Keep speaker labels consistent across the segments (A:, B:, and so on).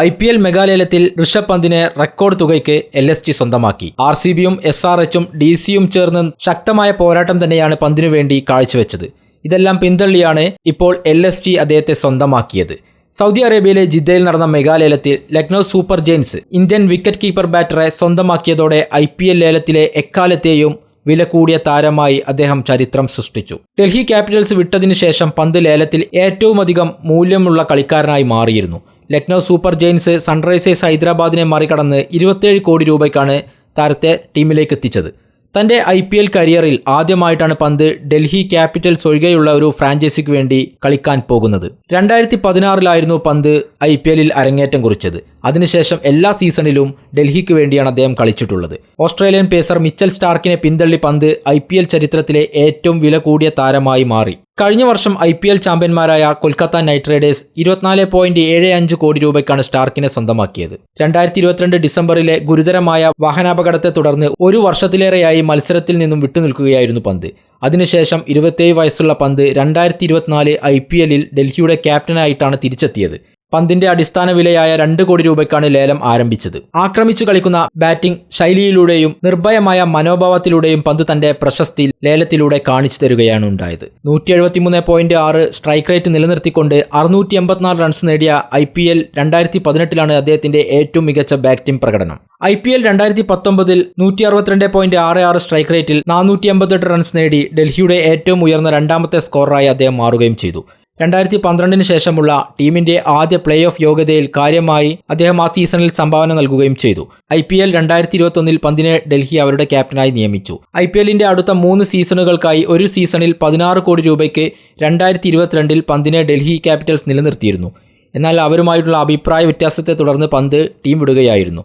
A: I P L മെഗാലയലത്തിൽ ഋഷഭ് പന്തിനെ record തുകയ്ക്ക് എൽ എസ് ജി സ്വന്തമാക്കി. ആർ സി ബിയും എസ് ആർ എച്ചും ഡി സിയും ചേർന്ന് ശക്തമായ പോരാട്ടം തന്നെയാണ് പന്തിനു വേണ്ടി കാഴ്ചവെച്ചത്. ഇതെല്ലാം പിന്തള്ളിയാണ് ഇപ്പോൾ എൽ എസ് ജി അദ്ദേഹത്തെ സ്വന്തമാക്കിയത്. സൗദി അറേബ്യയിലെ ജിദ്ദയിൽ നടന്ന മെഗാലയലത്തിൽ Lucknow super giants Indian wicket keeper ബാറ്ററെ സ്വന്തമാക്കിയതോടെ ഐ പി എൽ ലേലത്തിലെ എക്കാലത്തെയും വില കൂടിയ താരമായി അദ്ദേഹം ചരിത്രം സൃഷ്ടിച്ചു. ഡൽഹി ക്യാപിറ്റൽസ് വിട്ടതിനു ശേഷം പന്ത് ലേലത്തിൽ ഏറ്റവുമധികം മൂല്യമുള്ള കളിക്കാരനായി മാറിയിരുന്നു. ലക്നൗ സൂപ്പർ ജെയിൻസ് സൺറൈസേഴ്സ് ഹൈദരാബാദിനെ മറികടന്ന് ഇരുപത്തേഴ് കോടി രൂപയ്ക്കാണ് താരത്തെ ടീമിലേക്ക് എത്തിച്ചത്. തന്റെ ഐ പി എൽ കരിയറിൽ ആദ്യമായിട്ടാണ് പന്ത് ഡൽഹി ക്യാപിറ്റൽസ് ഒഴികെയുള്ള ഒരു ഫ്രാഞ്ചൈസിക്ക് വേണ്ടി കളിക്കാൻ പോകുന്നത്. രണ്ടായിരത്തി പതിനാറിലായിരുന്നു പന്ത് ഐ പി എല്ലിൽ അരങ്ങേറ്റം കുറിച്ചത്. അതിനുശേഷം എല്ലാ സീസണിലും ഡൽഹിക്ക് വേണ്ടിയാണ് അദ്ദേഹം കളിച്ചിട്ടുള്ളത്. ഓസ്ട്രേലിയൻ പേസർ മിച്ചൽ സ്റ്റാർക്കിനെ പിന്തള്ളി പന്ത് ഐ ചരിത്രത്തിലെ ഏറ്റവും വില കൂടിയ താരമായി മാറി. കഴിഞ്ഞ വർഷം ഐ പി എൽ ചാമ്പ്യന്മാരായ കൊൽക്കത്ത നൈറ്റ് റൈഡേഴ്സ് ഇരുപത്തിനാല് പോയിന്റ് ഏഴ് അഞ്ച് കോടി രൂപയ്ക്കാണ് സ്റ്റാർക്കിനെ സ്വന്തമാക്കിയത്. രണ്ടായിരത്തി ഇരുപത്തിരണ്ട് ഡിസംബറിലെ ഗുരുതരമായ വാഹനാപകടത്തെ തുടർന്ന് ഒരു വർഷത്തിലേറെയായി മത്സരത്തിൽ നിന്നും വിട്ടുനിൽക്കുകയായിരുന്നു പന്ത്. അതിനുശേഷം ഇരുപത്തേഴ് വയസ്സുള്ള പന്ത് രണ്ടായിരത്തി ഇരുപത്തിനാല് ഐ പി എല്ലിൽ ഡൽഹിയുടെ ക്യാപ്റ്റനായിട്ടാണ് തിരിച്ചെത്തിയത്. പന്തിന്റെ അടിസ്ഥാന വിലയായ രണ്ട് കോടി രൂപയ്ക്കാണ് ലേലം ആരംഭിച്ചത്. ആക്രമിച്ചു കളിക്കുന്ന ബാറ്റിംഗ് ശൈലിയിലൂടെയും നിർഭയമായ മനോഭാവത്തിലൂടെയും പന്ത് തന്റെ പ്രശസ്തി ലേലത്തിലൂടെ കാണിച്ചു തരികയാണ് ഉണ്ടായത്. നൂറ്റി പോയിന്റ് ആറ് സ്ട്രൈക്ക് റേറ്റ് നിലനിർത്തിക്കൊണ്ട് അറുന്നൂറ്റി എൺപത്തിനാല് റൺസ് നേടിയ ഐ പി എൽ രണ്ടായിരത്തി പതിനെട്ടിലാണ് അദ്ദേഹത്തിന്റെ ഏറ്റവും മികച്ച ബാറ്റിംഗ് പ്രകടനം. ഐ പി എൽ രണ്ടായിരത്തി പത്തൊമ്പതിൽ നൂറ്റി അറുപത്തിരണ്ട് പോയിന്റ് ആറ് ആറ് സ്ട്രൈക്ക് റേറ്റിൽ നാനൂറ്റി എൺപത്തെട്ട് റൺസ് നേടി ഡൽഹിയുടെ ഏറ്റവും ഉയർന്ന രണ്ടാമത്തെ സ്കോറായി അദ്ദേഹം മാറുകയും ചെയ്തു. രണ്ടായിരത്തി പന്ത്രണ്ടിന് ശേഷമുള്ള ടീമിന്റെ ആദ്യ പ്ലേ ഓഫ് യോഗ്യതയിൽ കാര്യമായി അദ്ദേഹം ആ സീസണിൽ സംഭാവന നൽകുകയും ചെയ്തു. ഐ പി എൽ രണ്ടായിരത്തി ഇരുപത്തൊന്നിൽ പന്തിനെ ഡൽഹി അവരുടെ ക്യാപ്റ്റനായി നിയമിച്ചു. ഐ പി എല്ലിന്റെ അടുത്ത മൂന്ന് സീസണുകൾക്കായി ഒരു സീസണിൽ പതിനാറ് കോടി രൂപയ്ക്ക് രണ്ടായിരത്തി ഇരുപത്തിരണ്ടിൽ പന്തിനെ ഡൽഹി ക്യാപിറ്റൽസ് നിലനിർത്തിയിരുന്നു. എന്നാൽ അവരുമായിട്ടുള്ള അഭിപ്രായ വ്യത്യാസത്തെ തുടർന്ന് പന്ത് ടീം വിടുകയായിരുന്നു.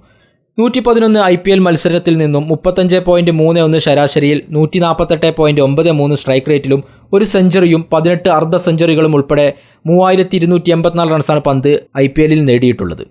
A: നൂറ്റി പതിനൊന്ന് ഐ പി എൽ മത്സരത്തിൽ നിന്നും മുപ്പത്തഞ്ച് പോയിന്റ് മൂന്ന് ഒന്ന് ശരാശരിയിൽ നൂറ്റി നാൽപ്പത്തെട്ട് പോയിന്റ് ഒമ്പത് മൂന്ന് സ്ട്രൈക്ക് റേറ്റിലും ഒരു സെഞ്ചുറിയും പതിനെട്ട് അർദ്ധ സെഞ്ചുറികളും ഉൾപ്പെടെ മൂവായിരത്തി ഇരുന്നൂറ്റി എൺപത്തിനാല് റൺസാണ് പന്ത് ഐ പി എല്ലിൽ നേടിയിട്ടുള്ളത്.